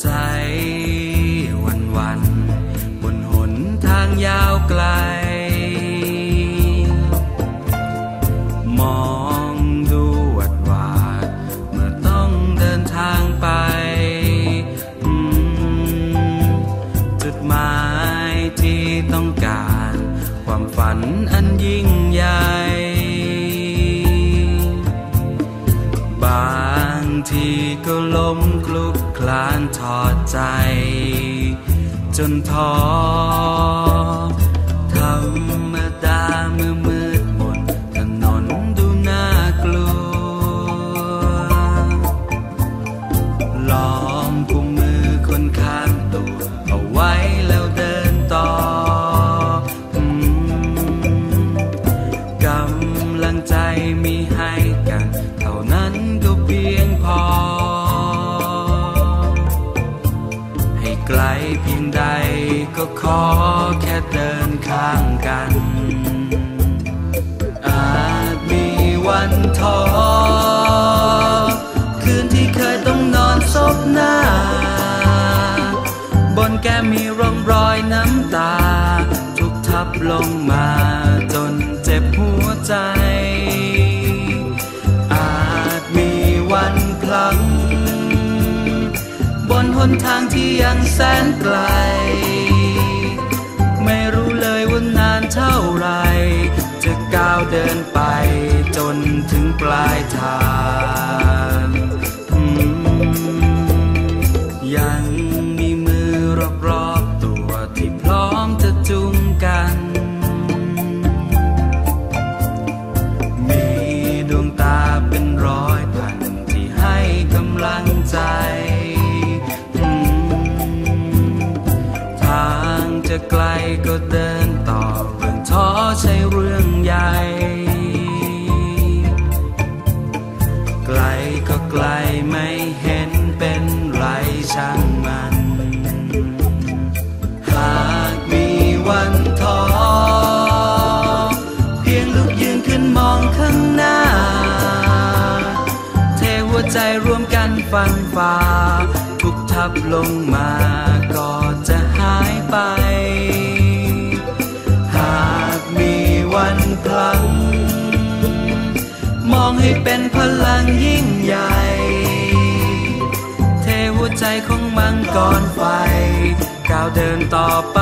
ใจวันวันบนหนทางยาวไกล มองดูวัดวาดเมื่อต้องเดินทางไป จุดหมายที่ต้องการ ความฝันอันยิ่งใหญ่ ล้มคลุกคลานถอดใจ จนท้อธรรมดาเมื่อมืดมนถนนดูน่ากลัว ลองกุมมือคนข้างตัวเอาไว้แล้วเดินต่ออืมกำลังใจมีให้กัน เท่านั้นก็เพียงพอ ลเพียงใดก็ขอแค่เดินข้างกัน อาจมีวันท้อคืนที่เคยต้องนอนซบหน้า บนแก้มมีร่องรอยน้ำตา ทุกทับลงมา นหนทางที่ยังแสนไกล ไม่รู้เลยว่านานเท่าไร จะก้าวเดินไปจนถึงปลายทาง จะไกลก็เดินต่อเรื่องท้อใช่เรื่องใหญ่ ไกลก็ไกลไม่เห็นเป็นไรช่างมัน หากมีวันท้อเพียงลุกยืนขึ้นมองข้างหน้า เทหัวใจรวมกันฟันฝ่าทุกทับลงมาก็จะหายไป ให้เป็นพลังยิ่งใหญ่ เทหัวใจของมังกรไฟ ก้าวเดินต่อไป